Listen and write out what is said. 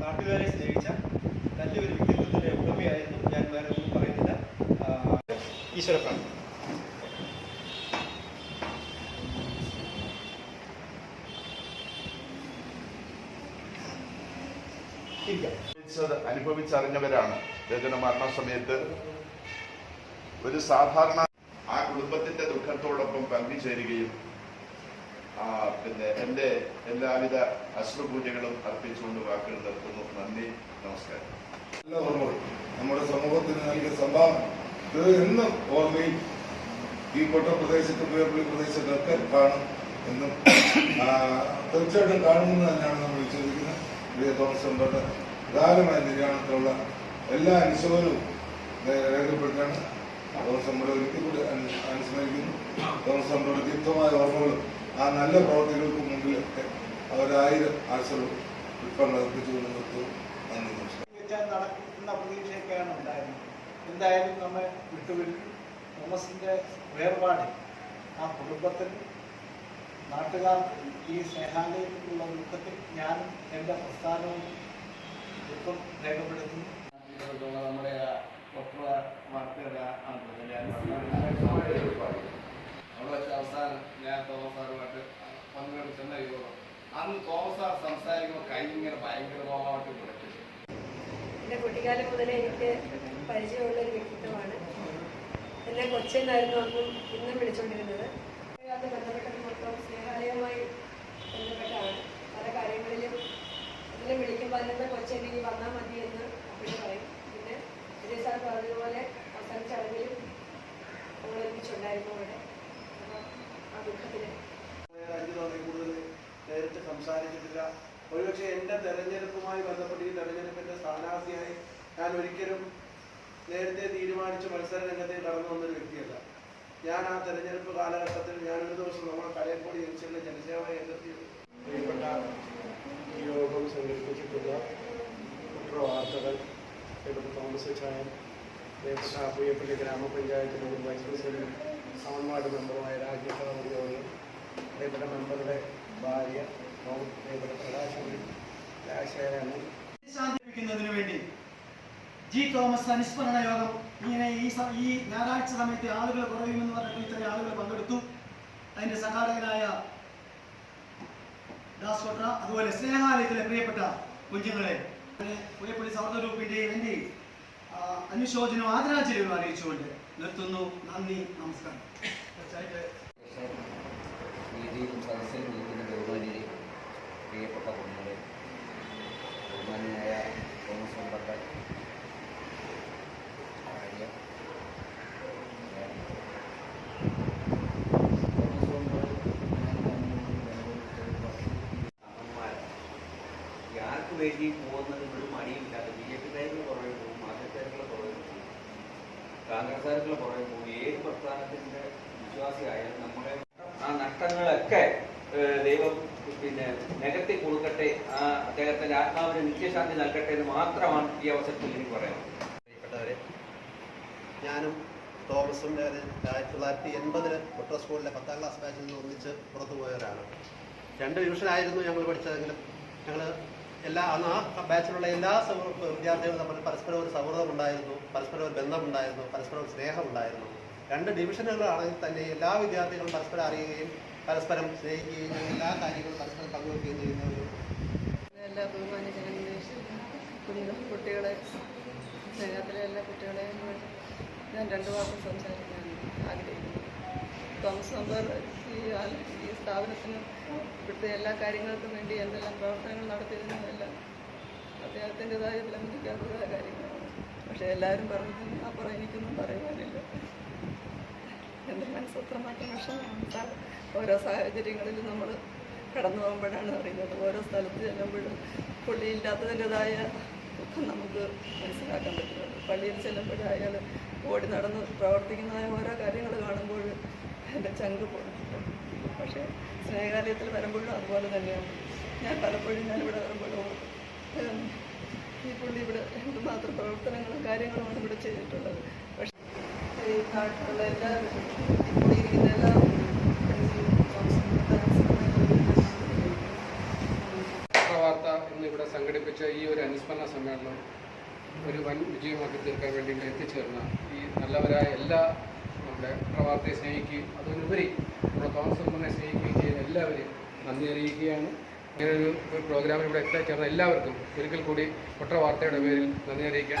നാട്ടുകാരെ സ്നേഹിച്ച നല്ലൊരു വ്യക്തിത്വത്തിന്റെ ഉടമയായിരുന്നു ഞാൻ വേറെ ഒന്നും പറയുന്നില്ല. ഈശ്വര അനുഭവിച്ചറിഞ്ഞവരാണ്. രചന മരണ സമയത്ത് ഒരു സാധാരണ ആ കുടുംബത്തിന്റെ ദുഃഖത്തോടൊപ്പം പങ്കുചേരുകയും പിന്നെ എന്റെ എല്ലാവിധ അശ്രുപൂജകളും അർപ്പിച്ചുകൊണ്ട് വാക്കുകൾ നിർത്തുന്നു. നന്ദി നമസ്കാരം. നമ്മുടെ സമൂഹത്തിന് നൽകിയ സംഭാവന ഇത് എന്നും ഓർമ്മയിൽ ഈ കൊട്ട പ്രദേശത്ത് പുയർപ്പള്ളി പ്രദേശത്തൊക്കെ കാണും എന്നും തീർച്ചയായിട്ടും കാണുമെന്ന് തന്നെയാണ് നമ്മൾ വിശ്വസിക്കുന്നത്. ഇതേ തോമസ് എംബറുടെ പ്രധാനമായ നിര്യാണത്തിലുള്ള എല്ലാ അനുശോചനവും രേഖപ്പെടുത്താണ് തോമസ് എംബറെ ഒരിക്കൽ കൂടി അനു- അനുസ്മരിക്കുന്നു. തോമസ് എംബറുടെ ദീപ്തമായ ഓർമ്മകളും ആ നല്ല പ്രവർത്തികൾക്ക് മുമ്പിലൊക്കെ അവരായിരം ആശകളും ഉൾപ്പെടെ അർപ്പിച്ചുകൊണ്ട് നിർത്തും നന്ദി നമസ്കാരം. നടക്കുന്ന പ്രതീക്ഷയൊക്കെയാണ് ഉണ്ടായിരുന്നത്. എന്തായാലും നമ്മെ വിട്ടുപിരിഞ്ഞു തോമസിന്റെ വേർപാട് ആ കുടുംബത്തിൽ നാട്ടുകാർക്ക് ഈ സ്നേഹാലയത്തിലുള്ള ദുഃഖത്തിൽ ഞാനും എന്റെ പ്രസ്ഥാനവും ദുഃഖം രേഖപ്പെടുത്തുന്നു. നമ്മുടെ ആ ഒപ്പ വാർത്തയുടെ ആ ഞാൻ അവിടെ വെച്ച് അവസാനം ഞാൻ തോമസ് സാറുമായിട്ട് പങ്കെടുത്ത് ചെന്ന യോഗം അന്ന് തോമസ് സാർ സംസാരിക്കുമ്പോൾ കൈ ഇങ്ങനെ ഭയങ്കരമായിട്ട് കുടച്ചു എന്റെ കുട്ടിക്കാലം മുതലേ എനിക്ക് പരിചയമുള്ള ഒരു വ്യക്തിത്വമാണ്. എന്നെ കൊച്ചെന്നായിരുന്നു അന്നും ഇന്നും വിളിച്ചുകൊണ്ടിരുന്നത് അത് ബന്ധപ്പെട്ടത് സ്നേഹാലയവുമായി ബന്ധപ്പെട്ടാണ് പല കാര്യങ്ങളിലും എന്നെ വിളിക്കുമ്പോൾ അതിനെന്താ കൊച്ചെനിക്ക് വന്നാൽ മതി എന്ന് അപ്പോഴും പറയും. പിന്നെ വിജയ് സാർ പറഞ്ഞതുപോലെ അവസാന ചടങ്ങിലും നമ്മൾ ഒരുമിച്ചുണ്ടായിരുന്നു അവിടെ. ആ ദുഃഖത്തിന് സംസാരിച്ചിട്ടില്ല. ഒരുപക്ഷെ എന്റെ തെരഞ്ഞെടുപ്പുമായി ബന്ധപ്പെട്ട് ഈ തെരഞ്ഞെടുപ്പിന്റെ സ്ഥാനാർത്ഥിയായി ഞാൻ ഒരിക്കലും നേരത്തെ തീരുമാനിച്ച് മത്സര രംഗത്തേക്ക് കടന്നു വന്നൊരു വ്യക്തിയല്ല. ഞാൻ ആ തെരഞ്ഞെടുപ്പ് കാലഘട്ടത്തിൽ ഞാൻ ഒരു ദിവസം നമ്മുടെ കലയക്കോടി ജംഗ്ഷനിലെ ജനസേവ കേന്ദ്രത്തിൽ പ്രിയപ്പെട്ട ഈ യോഗം സംഘടിപ്പിച്ചിട്ടുള്ള കുറ്റവാർത്തകൾ തോമസ് ചായൻ പ്രിയപ്പെട്ട വൈസ് പ്രസിഡന്റ് വാർഡ് മെമ്പറുമായ രാജ്യസഭ ഉദ്യോഗം മെമ്പറുടെ ഭാര്യ ശാന്തിപ്പിക്കുന്നതിന് വേണ്ടി ജി തോമസ് അനുസ്മരണ യോഗം. ഇങ്ങനെ ഈ ഈ ഞായറാഴ്ച സമയത്ത് ആളുകൾ കുറയുമെന്ന് പറഞ്ഞിട്ട് ഇത്രയും ആളുകൾ പങ്കെടുത്തു. അതിന്റെ സംഘാടകനായ ദാസ് അതുപോലെ സ്നേഹാലയത്തിലെ പ്രിയപ്പെട്ട കുഞ്ഞുങ്ങളെ പുയപ്പള്ളി സൗഹൃദ ഗ്രൂപ്പിന്റെയും എന്റെ അനുശോചനം ആദരാഞ്ജലികളും അറിയിച്ചുകൊണ്ട് നിർത്തുന്നു. നന്ദി നമസ്കാരം നിൽക്കുന്ന ബഹുമാനിയെ പ്രിയപ്പെട്ട കുഞ്ഞുങ്ങളെ ബഹുമാനിയായ തോമസ് മെമ്പറുടെ ഭാര്യ ഞാൻ തോമസ് മെമ്പർ അമ്മമാരാണ് ഈ ആർക്ക് വേണ്ടി പോകുന്നത് ഒരു മടിയില്ലാതെ ബി ജെ പിക്കാരുടെ പുറകെ പോകും മാർക്കറ്റുകാരുടെ പുറകെ പോകും കോൺഗ്രസ്സുകാരുടെ പുറകെ പോയി ഏത് പ്രസ്ഥാനത്തിന്റെ വിശ്വാസിയായാലും നമ്മളെ ആ നഷ്ടങ്ങളൊക്കെ ദൈവം പിന്നെ നികത്തി കൊടുക്കട്ടെ ആ അദ്ദേഹത്തിന്റെ ആത്മാവിന് നിത്യശാന്തി നൽകട്ടെ എന്ന് മാത്രമാണ് ഈ അവസരത്തിൽ എനിക്ക് പറയാനുള്ളത്. പ്രിയപ്പെട്ടവരെ ഞാനും തോമസും ആയിരത്തി തൊള്ളായിരത്തി എൺപതിൽ കുട്ട സ്കൂളിലെ പത്താം ക്ലാസ് ബാച്ചിൽ നിന്ന് ഒന്നിച്ച് പുറത്തു പോയവരാണ്. രണ്ട് ഡിവിഷനായിരുന്നു ഞങ്ങൾ പഠിച്ചതെങ്കിലും ഞങ്ങൾ എല്ലാ അന്ന് ആ ബാച്ചിലുള്ള എല്ലാ വിദ്യാർത്ഥികളും തമ്മിൽ പരസ്പരം ഒരു സൗഹൃദം ഉണ്ടായിരുന്നു പരസ്പരം ഒരു ബന്ധമുണ്ടായിരുന്നു പരസ്പരം ഒരു സ്നേഹമുണ്ടായിരുന്നു. രണ്ട് ഡിവിഷനുകളാണെങ്കിൽ തന്നെ എല്ലാ വിദ്യാർത്ഥികളും പരസ്പരം അറിയുകയും പരസ്പരം സ്നേഹിക്കുകയും എല്ലാ കാര്യങ്ങളും പരസ്പരം പങ്കുവെക്കുകയും ചെയ്യുന്ന ഒരു എല്ലാ കുഞ്ഞു കുട്ടികളെ സ്നേഹത്തിലെ എല്ലാ കുട്ടികളെയും ഞാൻ രണ്ടു വാക്കും സംസാരിക്കാൻ ആഗ്രഹിക്കുന്നു. തോമസ് നമ്പർ ഈ ഈ സ്ഥാപനത്തിനും ഇവിടുത്തെ എല്ലാ കാര്യങ്ങൾക്കും വേണ്ടി എന്തെല്ലാം പ്രവർത്തനങ്ങൾ നടത്തിയതിനും എല്ലാം അദ്ദേഹത്തിന്റെതായ വിലമതിക്കാത്തതായ കാര്യങ്ങളാണ് പക്ഷെ എല്ലാവരും പറഞ്ഞു അപ്പുറം എനിക്കൊന്നും പറയാനില്ല എന്റെ മനസ്സ് അത്രമാത്രം വിഷമമാണ്. ഓരോ സാഹചര്യങ്ങളിലും നമ്മൾ കടന്നു പോകുമ്പോഴാണ് അറിയുന്നത്. ഓരോ സ്ഥലത്ത് ചെല്ലുമ്പോഴും പുള്ളിയില്ലാത്തതിന്റെതായ ദുഃഖം നമുക്ക് മനസ്സിലാക്കാൻ പറ്റുന്നുണ്ട് പള്ളിയിൽ ചെല്ലുമ്പോഴും അയാൾ ഓടി നടന്ന് പ്രവർത്തിക്കുന്നതായ ഓരോ കാര്യങ്ങൾ കാണുമ്പോൾ എന്റെ ചങ്ക് പോയിട്ടുണ്ട് പക്ഷേ സ്നേഹാലയത്തിൽ വരുമ്പോഴും അതുപോലെ തന്നെയാണ്. ഞാൻ പലപ്പോഴും ഞാനിവിടെ വരുമ്പോഴും ഈ പുള്ളി ഇവിടെ എന്തുമാത്രം പ്രവർത്തനങ്ങളും കാര്യങ്ങളുമാണ് ഇവിടെ ചെയ്തിട്ടുള്ളത്. പക്ഷേ ഈ നാട്ടിലുള്ള എല്ലാവരും ഇപ്പോൾ ഇരിക്കുന്ന എല്ലാ ഇവിടെ സംഘടിപ്പിച്ച ഈ ഒരു അനുസ്മരണ സമ്മേളനം ഒരു വൻ വിജയമാക്കി തീർക്കാൻ വേണ്ടി എത്തിച്ചേർന്ന ഈ നല്ലവരായ എല്ലാ നമ്മുടെ പ്രവാർത്തയെ സ്നേഹിക്കുകയും അതിനുപരി നമ്മുടെ തോമസ് ഉമ്മനെ സ്നേഹിക്കുകയും ചെയ്യുന്ന എല്ലാവരെയും നന്ദി അറിയിക്കുകയാണ്. ഇങ്ങനൊരു പ്രോഗ്രാമിൽ ഇവിടെ എത്താൻ ചേർന്ന എല്ലാവർക്കും ഒരിക്കൽ കൂടി കുട്ട വാർത്തയുടെ പേരിൽ നന്ദി അറിയിക്കാൻ